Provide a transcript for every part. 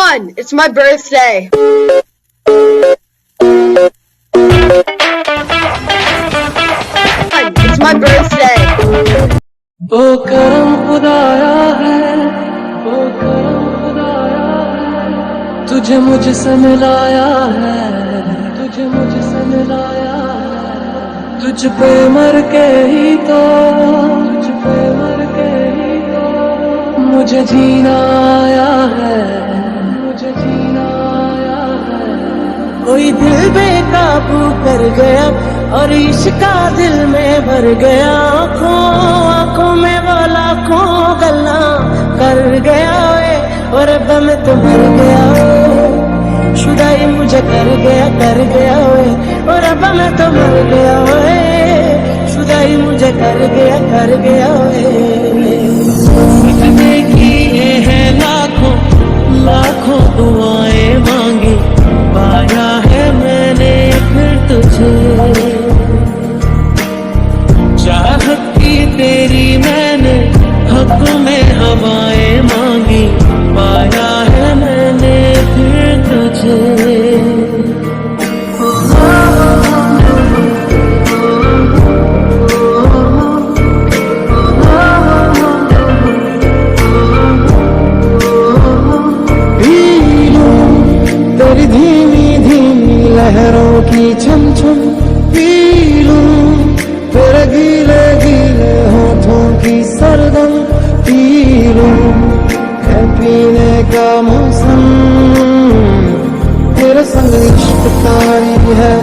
Everyone, it's my birthday. It's my birthday. तुझे मुझसे मिलाया है तुझे मुझसे मिलाया है तुझ पे मर के ही तो तुझ पे मर के ही तो मुझे जीना कोई दिल बेकाबू कर गया और इश्का दिल में भर गया। आँखों आँखों में वो खो गल्ला कर गया वे और अब मैं तो मर गया शुदाई मुझे कर गया कर गया वे और अब मैं तो मर गया वे शुदाई मुझे कर गया कर गया वे ਦਾ ਮੌਸਮ। ਤੇਰੇ ਸੰਗ ਇਸ਼ਕ ਤਾਰੀ ਹੈ।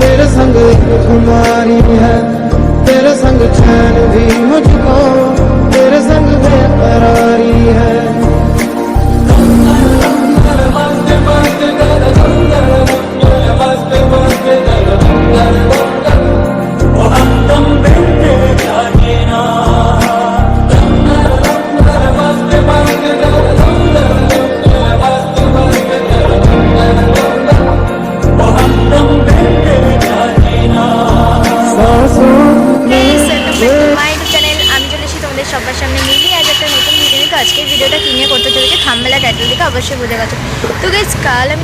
ਤੇਰੇ ਸੰਗ ਇੱਕ ਖੁਮਾਰੀ ਹੈ। ਤੇਰੇ ਸੰਗ ਚੈਨ ਵੀ ਮੁਝਕੋ ਤੇਰੇ ਸੰਗ ਬੇਕਰਾਰੀ ਹੈ।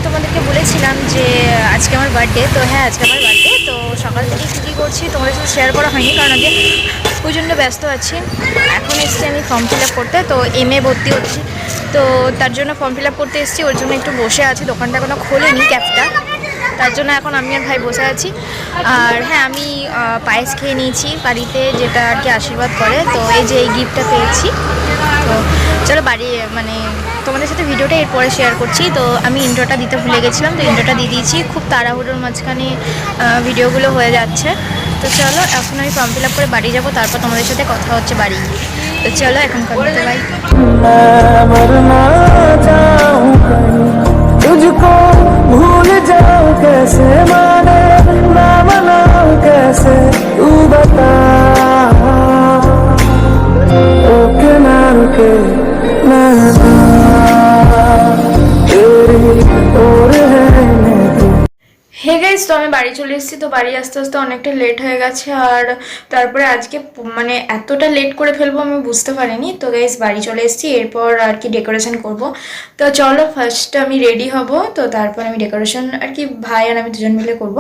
তোমাদেরকে বলেছিলাম যে আজকে আমার বার্থডে তো হ্যাঁ আজকে আমার বার্থডে তো সকাল থেকে কী কী করছি, তোমাদের সাথে শেয়ার করা হয়নি কারণ আজকে প্রচণ্ড ব্যস্ত আছি। এখন এসছি আমি ফর্ম ফিল করতে, তো এম এ ভর্তি হচ্ছি। তো তার জন্য ফর্ম ফিল করতে এসেছি, ওর জন্য একটু বসে আছি, দোকানটা এখনও খোলেনি ক্যাবটা। তার জন্য এখন আমি আর ভাই বসে আছি। আর হ্যাঁ আমি পায়েস খেয়ে নিয়েছি, বাড়িতে যেটা আর কি আশীর্বাদ করে, তো এই যে এই গিফটটা পেয়েছি। তো চলো বাড়ি মানে তোমাদের সাথে ভিডিওটা এরপরে শেয়ার করছি তো আমি ইন্ট্রোটা দিতে ভুলে গেছিলাম তো ইন্ট্রোটা দিয়ে দিয়েছি খুব তাড়াহুড়োর মাঝখানে আহ, ভিডিওগুলো হয়ে যাচ্ছে তো চলো এখন আমি ফর্ম ফিল আপ করে বাড়ি যাবো তারপর তোমাদের সাথে কথা হচ্ছে বাড়ি গিয়ে। তো চলো এখন করতে ভাই मैं मरना चाहूं कहीं तुझको भूल जाऊं कैसे माने হে গাইজ তো আমি বাড়ি চলে এসেছি তো বাড়ি আসতে আসতে অনেকটা লেট হয়ে গেছে আর তারপরে আজকে প- মানে এতটা লেট করে ফেলবো আমি বুঝতে পারিনি তো গাইজ বাড়ি চলে এসেছি এরপর আর কি ডেকোরেশন করব তো চলো ফার্স্ট আমি রেডি হব তো তারপর আমি ডেকোরেশন আর কি ভাই আর আমি দুজন মিলে করব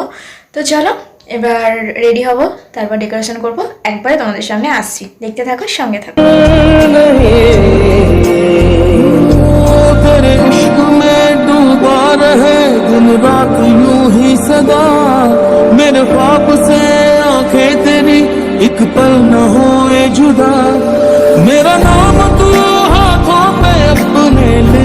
তো চলো এবার রেডি হব তারপর ডেকোরেশন করব একবারে তোমাদের সামনে আসছি দেখতে থাকো সঙ্গে থাকো तेरे इश्क में डूबा रहे दिन रात यूं ही सदा मेरे ख्वाब से आंखें तेरी एक पल न होए जुदा मेरा नाम तू हाथों पे अपने ले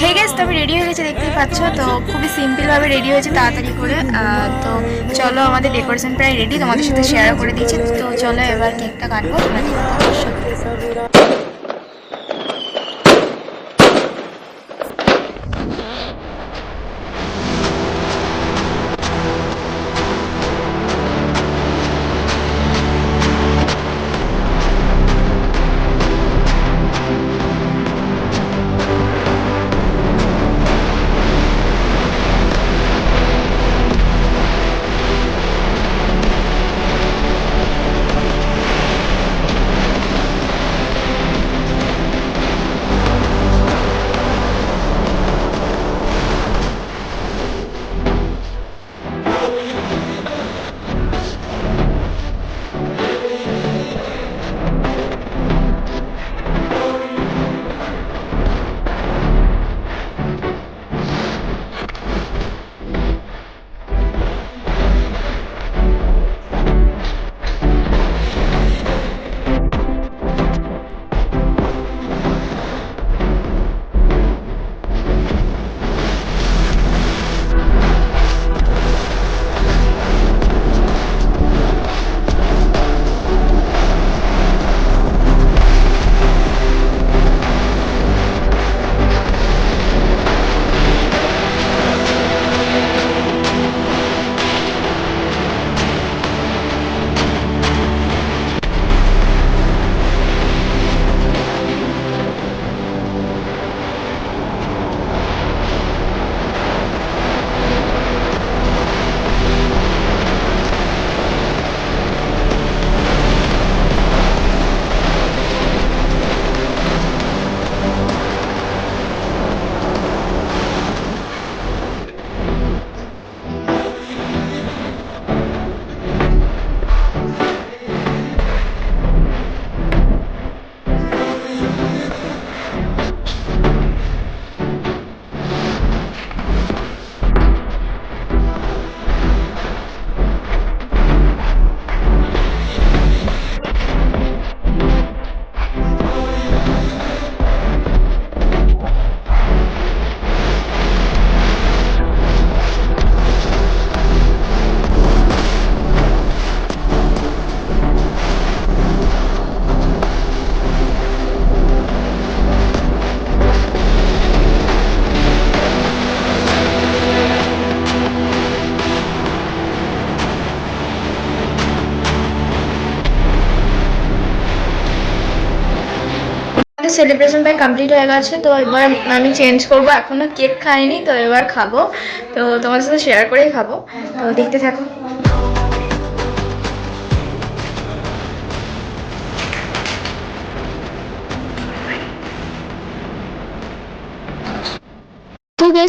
হে গেছ তো আমি রেডি হয়ে গেছি দেখতেই পাচ্ছ তো খুবই সিম্পলভাবে রেডি হয়েছে তাড়াতাড়ি করে আহ, তো চলো আমাদের ডেকোরেশন প্রায় রেডি তোমাদের সাথে শেয়ার করে দিয়েছি তো চলো এবার কেকটা কাটবো তোমরা দেখতে সেলিব্রেশন প্রায় কমপ্লিট হয়ে গেছে, তো এবার আমি চেঞ্জ করব। এখনও কেক খাইনি, তো এবার খাব। তো তোমার সাথে শেয়ার করেই খাব। তো দেখতে থাকো।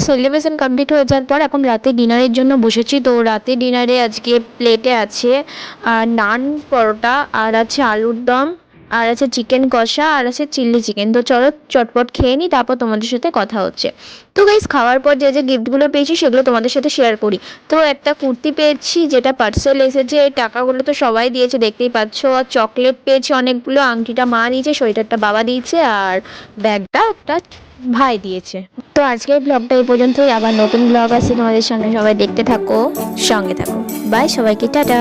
সেলিব্রেশন কমপ্লিট হয়ে যাওয়ার পর এখন রাতে ডিনারের জন্য বসেছি। তো রাতে ডিনারে আজকে প্লেটে আছে নান, পরোটা আর আছে আলুর দম। আর আছে চিকেন কষা, আর আছে চিলি চিকেন। তো চলো চটপট খেয়ে নিই তারপর তোমাদের সাথে কথা হচ্ছে। তো গাইস খাওয়ার পর যে যে গিফটগুলো পেয়েছি, সেগুলো তোমাদের সাথে শেয়ার করি। তো একটা কুর্তি পেয়েছি, যেটা পার্সেল এসেছে, এই টাকাগুলো তো সবাই দিয়েছে, দেখতেই পাচ্ছ। আর চকলেট পেয়েছি অনেকগুলো, আংটিটা মা দিয়েছে, সোয়েটারটা বাবা দিয়েছে, আর ব্যাগটা একটা ভাই দিয়েছে। তো আজকের ব্লগটা এই পর্যন্তই। আবার নতুন ব্লগ আছে তোমাদের সঙ্গে, সবাই দেখতে থাকো, সঙ্গে থাকো। বাই সবাইকে, টাটা।